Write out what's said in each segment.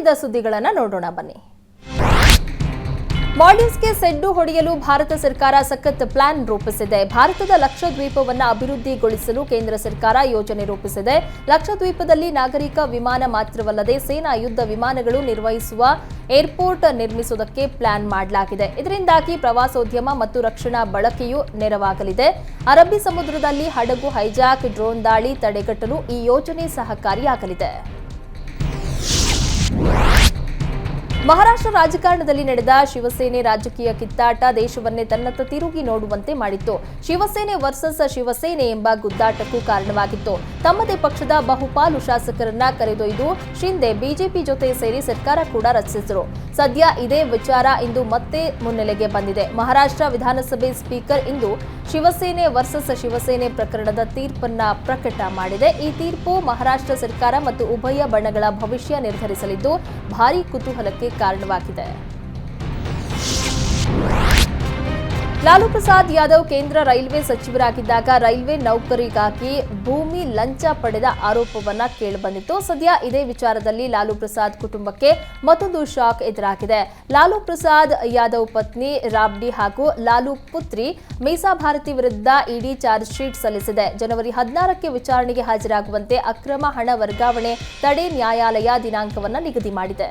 ಇನ್ನುಳಿದ ಸುದ್ದಿಗಳನ್ನು ನೋಡೋಣ ಬನ್ನಿ. ಮಾಲ್ಡೀವ್ಸ್ಗೆ ಸೆಡ್ಡು ಹೊಡೆಯಲು ಭಾರತ ಸರ್ಕಾರ ಸಖತ್ ಪ್ಲಾನ್ ರೂಪಿಸಿದೆ. ಭಾರತದ ಲಕ್ಷದ್ವೀಪವನ್ನು ಅಭಿವೃದ್ಧಿಗೊಳಿಸಲು ಕೇಂದ್ರ ಸರ್ಕಾರ ಯೋಜನೆ ರೂಪಿಸಿದೆ. ಲಕ್ಷದ್ವೀಪದಲ್ಲಿ ನಾಗರಿಕ ವಿಮಾನ ಮಾತ್ರವಲ್ಲದೆ ಸೇನಾ ಯುದ್ಧ ವಿಮಾನಗಳು ನಿರ್ವಹಿಸುವ ಏರ್ಪೋರ್ಟ್ ನಿರ್ಮಿಸುವುದಕ್ಕೆ ಪ್ಲಾನ್ ಮಾಡಲಾಗಿದೆ. ಇದರಿಂದಾಗಿ ಪ್ರವಾಸೋದ್ಯಮ ಮತ್ತು ರಕ್ಷಣಾ ಬಳಕೆಯೂ ನೆರವಾಗಲಿದೆ. ಅರಬ್ಬಿ ಸಮುದ್ರದಲ್ಲಿ ಹಡಗು ಹೈಜಾಕ್ ಡ್ರೋನ್ ದಾಳಿ ತಡೆಗಟ್ಟಲು ಈ ಯೋಜನೆ ಸಹಕಾರಿಯಾಗಲಿದೆ. ಮಹಾರಾಷ್ಟ್ರ ರಾಜಕಾರಣದಲ್ಲಿ ನಡೆದ ಶಿವಸೇನೆ ರಾಜಕೀಯ ಕಿತ್ತಾಟ ದೇಶವನ್ನೇ ತನ್ನತ್ತ ತಿರುಗಿ ನೋಡುವಂತೆ ಮಾಡಿತ್ತು. ಶಿವಸೇನೆ ವರ್ಸಸ್ ಶಿವಸೇನೆ ಎಂಬ ಗುದ್ದಾಟಕ್ಕೂ ಕಾರಣವಾಗಿತ್ತು. ತಮ್ಮದೇ ಪಕ್ಷದ ಬಹುಪಾಲು ಶಾಸಕರನ್ನ ಕರೆದೊಯ್ದು ಶಿಂದೆ ಬಿಜೆಪಿ ಜೊತೆ ಸೇರಿ ಸರ್ಕಾರ ಕೂಡ ರಚಿಸಿದರು. ಸದ್ಯ ಇದೇ ವಿಚಾರ ಇಂದು ಮತ್ತೆ ಮುನ್ನೆಲೆಗೆ ಬಂದಿದೆ. ಮಹಾರಾಷ್ಟ್ರ ವಿಧಾನಸಭೆ ಸ್ಪೀಕರ್ ಇಂದು ಶಿವಸೇನೆ ವರ್ಸಸ್ ಶಿವಸೇನೆ ಪ್ರಕರಣದ ತೀರ್ಪನ್ನ ಪ್ರಕಟ ಮಾಡಿದೆ. ಈ ತೀರ್ಪು ಮಹಾರಾಷ್ಟ್ರ ಸರ್ಕಾರ ಮತ್ತು ಉಭಯ ಬಣಗಳ ಭವಿಷ್ಯ ನಿರ್ಧರಿಸಲಿದ್ದು ಭಾರೀ ಕುತೂಹಲಕ್ಕೆ ಕಾರಣವಾಗಿದೆ. ಲಾಲು ಪ್ರಸಾದ್ ಯಾದವ್ ಕೇಂದ್ರ ರೈಲ್ವೆ ಸಚಿವರಾಗಿದ್ದಾಗ ರೈಲ್ವೆ ನೌಕರಿಗಾಗಿ ಭೂಮಿ ಲಂಚ ಪಡೆದ ಆರೋಪವನ್ನ ಕೇಳಿಬಂದಿತ್ತು. ಸದ್ಯ ಇದೇ ವಿಚಾರದಲ್ಲಿ ಲಾಲು ಪ್ರಸಾದ್ ಕುಟುಂಬಕ್ಕೆ ಮತ್ತೊಂದು ಶಾಕ್ ಎದುರಾಗಿದೆ. ಲಾಲು ಪ್ರಸಾದ್ ಯಾದವ್ ಪತ್ನಿ ರಾಬ್ಡಿ ಹಾಗೂ ಲಾಲು ಪುತ್ರಿ ಮೀಸಾ ಭಾರತಿ ವಿರುದ್ಧ ಇಡಿ ಚಾರ್ಜ್ ಶೀಟ್ ಸಲ್ಲಿಸಿದೆ. ಜನವರಿ ಹದಿನಾರಕ್ಕೆ ವಿಚಾರಣೆಗೆ ಹಾಜರಾಗುವಂತೆ ಅಕ್ರಮ ಹಣ ವರ್ಗಾವಣೆ ತಡೆ ನ್ಯಾಯಾಲಯ ದಿನಾಂಕವನ್ನು ನಿಗದಿ ಮಾಡಿದೆ.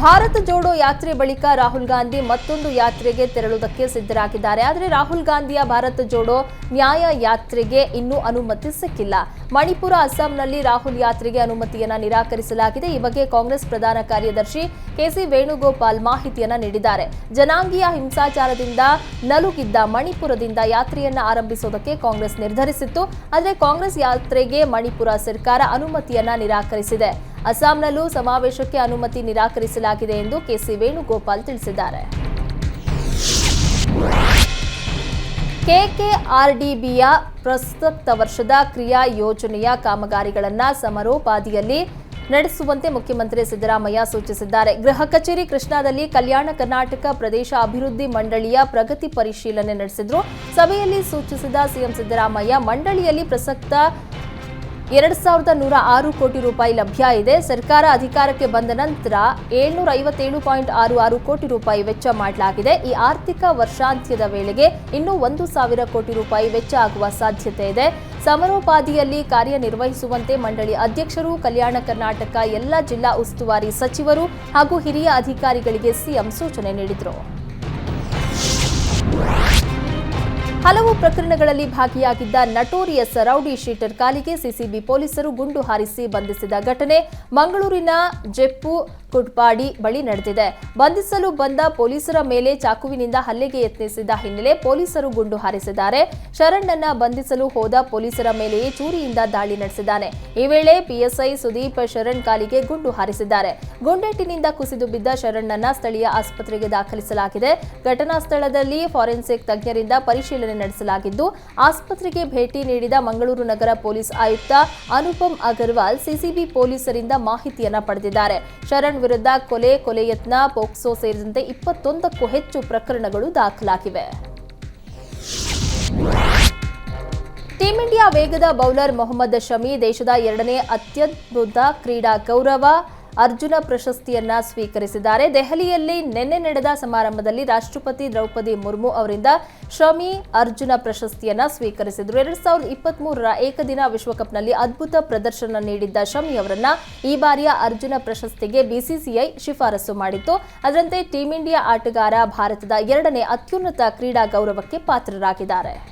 ಭಾರತ್ ಜೋಡೋ ಯಾತ್ರೆ ಬಳಿಕ ರಾಹುಲ್ ಗಾಂಧಿ ಮತ್ತೊಂದು ಯಾತ್ರೆಗೆ ತೆರಳುವುದಕ್ಕೆ ಸಿದ್ಧರಾಗಿದ್ದಾರೆ. ಆದರೆ ರಾಹುಲ್ ಗಾಂಧಿಯ ಭಾರತ ಜೋಡೋ ನ್ಯಾಯ ಯಾತ್ರೆಗೆ ಇನ್ನೂ ಅನುಮತಿ ಸಿಕ್ಕಿಲ್ಲ ಮಣಿಪುರ, ಅಸ್ಸಾಂನಲ್ಲಿ ರಾಹುಲ್ ಯಾತ್ರೆಗೆ ಅನುಮತಿಯನ್ನು ನಿರಾಕರಿಸಲಾಗಿದೆ. ಈ ಬಗ್ಗೆ ಕಾಂಗ್ರೆಸ್ ಪ್ರಧಾನ ಕಾರ್ಯದರ್ಶಿ ಕೆಸಿ ವೇಣುಗೋಪಾಲ್ ಮಾಹಿತಿಯನ್ನು ನೀಡಿದ್ದಾರೆ. ಜನಾಂಗೀಯ ಹಿಂಸಾಚಾರದಿಂದ ನಲುಗಿದ್ದ ಮಣಿಪುರದಿಂದ ಯಾತ್ರೆಯನ್ನು ಆರಂಭಿಸುವುದಕ್ಕೆ ಕಾಂಗ್ರೆಸ್ ನಿರ್ಧರಿಸಿತ್ತು. ಆದರೆ ಕಾಂಗ್ರೆಸ್ ಯಾತ್ರೆಗೆ ಮಣಿಪುರ ಸರ್ಕಾರ ಅನುಮತಿಯನ್ನು ನಿರಾಕರಿಸಿದೆ. ಅಸ್ಸಾಂನಲ್ಲೂ ಸಮಾವೇಶಕ್ಕೆ ಅನುಮತಿ ನಿರಾಕರಿಸಲಾಗಿದೆ ಎಂದು ಕೆಸಿ ವೇಣುಗೋಪಾಲ್ ತಿಳಿಸಿದ್ದಾರೆ. ಕೆಕೆಆರ್ಡಿಬಿಯ ಪ್ರಸಕ್ತ ವರ್ಷದ ಕ್ರಿಯಾ ಯೋಜನೆಯ ಕಾಮಗಾರಿಗಳನ್ನು ಸಮರೋಪಾದಿಯಲ್ಲಿ ನಡೆಸುವಂತೆ ಮುಖ್ಯಮಂತ್ರಿ ಸಿದ್ದರಾಮಯ್ಯ ಸೂಚಿಸಿದ್ದಾರೆ. ಗೃಹ ಕಚೇರಿ ಕೃಷ್ಣಾದಲ್ಲಿ ಕಲ್ಯಾಣ ಕರ್ನಾಟಕ ಪ್ರದೇಶ ಅಭಿವೃದ್ಧಿ ಮಂಡಳಿಯ ಪ್ರಗತಿ ಪರಿಶೀಲನೆ ನಡೆಸಿದ್ರು. ಸಭೆಯಲ್ಲಿ ಸೂಚಿಸಿದ ಸಿಎಂ ಸಿದ್ದರಾಮಯ್ಯ, ಮಂಡಳಿಯಲ್ಲಿ ಪ್ರಸಕ್ತ ಎರಡ್ ಸಾವಿರದ ನೂರ ಆರು ಕೋಟಿ ರೂಪಾಯಿ ಲಭ್ಯ ಇದೆ. ಸರ್ಕಾರ ಅಧಿಕಾರಕ್ಕೆ ಬಂದ ನಂತರ ಏಳ್ನೂರ ಐವತ್ತೇಳು ಪಾಯಿಂಟ್ ಆರು ಆರು ಕೋಟಿ ರೂಪಾಯಿ ವೆಚ್ಚ ಮಾಡಲಾಗಿದೆ. ಈ ಆರ್ಥಿಕ ವರ್ಷಾಂತ್ಯದ ವೇಳೆಗೆ ಇನ್ನೂ ಒಂದು ಸಾವಿರ ಕೋಟಿ ರೂಪಾಯಿ ವೆಚ್ಚ ಆಗುವ ಸಾಧ್ಯತೆ ಇದೆ. ಸಮರೋಪಾದಿಯಲ್ಲಿ ಕಾರ್ಯನಿರ್ವಹಿಸುವಂತೆ ಮಂಡಳಿ ಅಧ್ಯಕ್ಷರು, ಕಲ್ಯಾಣ ಕರ್ನಾಟಕ, ಎಲ್ಲ ಜಿಲ್ಲಾ ಉಸ್ತುವಾರಿ ಸಚಿವರು ಹಾಗೂ ಹಿರಿಯ ಅಧಿಕಾರಿಗಳಿಗೆ ಸಿಎಂ ಸೂಚನೆ ನೀಡಿದರು. ಹಲವು ಪ್ರಕರಣಗಳಲ್ಲಿ ಭಾಗಿಯಾಗಿದ್ದ ನಟೋರಿಯಸ್ ರೌಡಿ ಶೀಟರ್ ಕಾಲಿಗೆ ಸಿಸಿಬಿ ಪೊಲೀಸರು ಗುಂಡು ಹಾರಿಸಿ ಬಂಧಿಸಿದ ಘಟನೆ ಮಂಗಳೂರಿನ ಜೆಪ್ಪು ಕುಟ್ಪಾಡಿ ಬಳಿ ನಡೆದಿದೆ. ಬಂಧಿಸಲು ಬಂದ ಪೊಲೀಸರ ಮೇಲೆ ಚಾಕುವಿನಿಂದ ಹಲ್ಲೆಗೆ ಯತ್ನಿಸಿದ ಹಿನ್ನೆಲೆ ಪೊಲೀಸರು ಗುಂಡು ಹಾರಿಸಿದ್ದಾರೆ. ಶರಣ್ಣನ್ನ ಬಂಧಿಸಲು ಹೋದ ಪೊಲೀಸರ ಮೇಲೆಯೇ ಚೂರಿಯಿಂದ ದಾಳಿ ನಡೆಸಿದ್ದಾನೆ. ಈ ವೇಳೆ ಪಿಎಸ್ಐ ಸುದೀಪ್ ಶರಣ್ ಕಾಲಿಗೆ ಗುಂಡು ಹಾರಿಸಿದ್ದಾರೆ. ಗುಂಡೇಟಿನಿಂದ ಕುಸಿದು ಬಿದ್ದ ಶರಣ್ಣನ್ನ ಸ್ಥಳೀಯ ಆಸ್ಪತ್ರೆಗೆ ದಾಖಲಿಸಲಾಗಿದೆ. ಘಟನಾ ಸ್ಥಳದಲ್ಲಿ ಫಾರೆನ್ಸಿಕ್ ತಜ್ಞರಿಂದ ಪರಿಶೀಲನೆ ನಡೆಸಲಾಗಿದ್ದು, ಆಸ್ಪತ್ರೆಗೆ ಭೇಟಿ ನೀಡಿದ ಮಂಗಳೂರು ನಗರ ಪೊಲೀಸ್ ಆಯುಕ್ತ ಅನುಪಮ್ ಅಗರ್ವಾಲ್ ಸಿಸಿಬಿ ಪೊಲೀಸರಿಂದ ಮಾಹಿತಿಯನ್ನ ಪಡೆದಿದ್ದಾರೆ. ಶರಣ್ ವಿರುದ್ಧ ಕೊಲೆ ಕೊಲೆ ಯತ್ನ, ಪೋಕ್ಸೋ ಸೇರಿದಂತೆ ಇಪ್ಪತ್ತೊಂದಕ್ಕೂ ಹೆಚ್ಚು ಪ್ರಕರಣಗಳು ದಾಖಲಾಗಿವೆ. ಟೀಂ ಇಂಡಿಯಾ ವೇಗದ ಬೌಲರ್ ಮೊಹಮ್ಮದ್ ಶಮಿ ದೇಶದ ಎರಡನೇ ಅತ್ಯದ್ಭುತ ಕ್ರೀಡಾ ಗೌರವ. ಅರ್ಜುನ ಪ್ರಶಸ್ತಿಯನ್ನ ಸ್ವೀಕರಿಸಿದ್ದಾರೆ. ದೆಹಲಿಯಲ್ಲಿ ನಿನ್ನೆ ನಡೆದ ಸಮಾರಂಭದಲ್ಲಿ ರಾಷ್ಟ್ರಪತಿ ದ್ರೌಪದಿ ಮುರ್ಮು ಅವರಿಂದ ಶಮಿ ಅರ್ಜುನ ಪ್ರಶಸ್ತಿಯನ್ನ ಸ್ವೀಕರಿಸಿದರು. ಎರಡ್ ಸಾವಿರದ ಇಪ್ಪತ್ತ್ ಮೂರರ ಏಕದಿನ ವಿಶ್ವಕಪ್ನಲ್ಲಿ ಅದ್ಭುತ ಪ್ರದರ್ಶನ ನೀಡಿದ್ದ ಶಮಿ ಅವರನ್ನ ಈ ಬಾರಿಯ ಅರ್ಜುನ ಪ್ರಶಸ್ತಿಗೆ ಬಿಸಿಸಿಐ ಶಿಫಾರಸು ಮಾಡಿತ್ತು. ಅದರಂತೆ ಟೀಂ ಇಂಡಿಯಾ ಆಟಗಾರ ಭಾರತದ ಎರಡನೇ ಅತ್ಯುನ್ನತ ಕ್ರೀಡಾ ಗೌರವಕ್ಕೆ ಪಾತ್ರರಾಗಿದ್ದಾರೆ.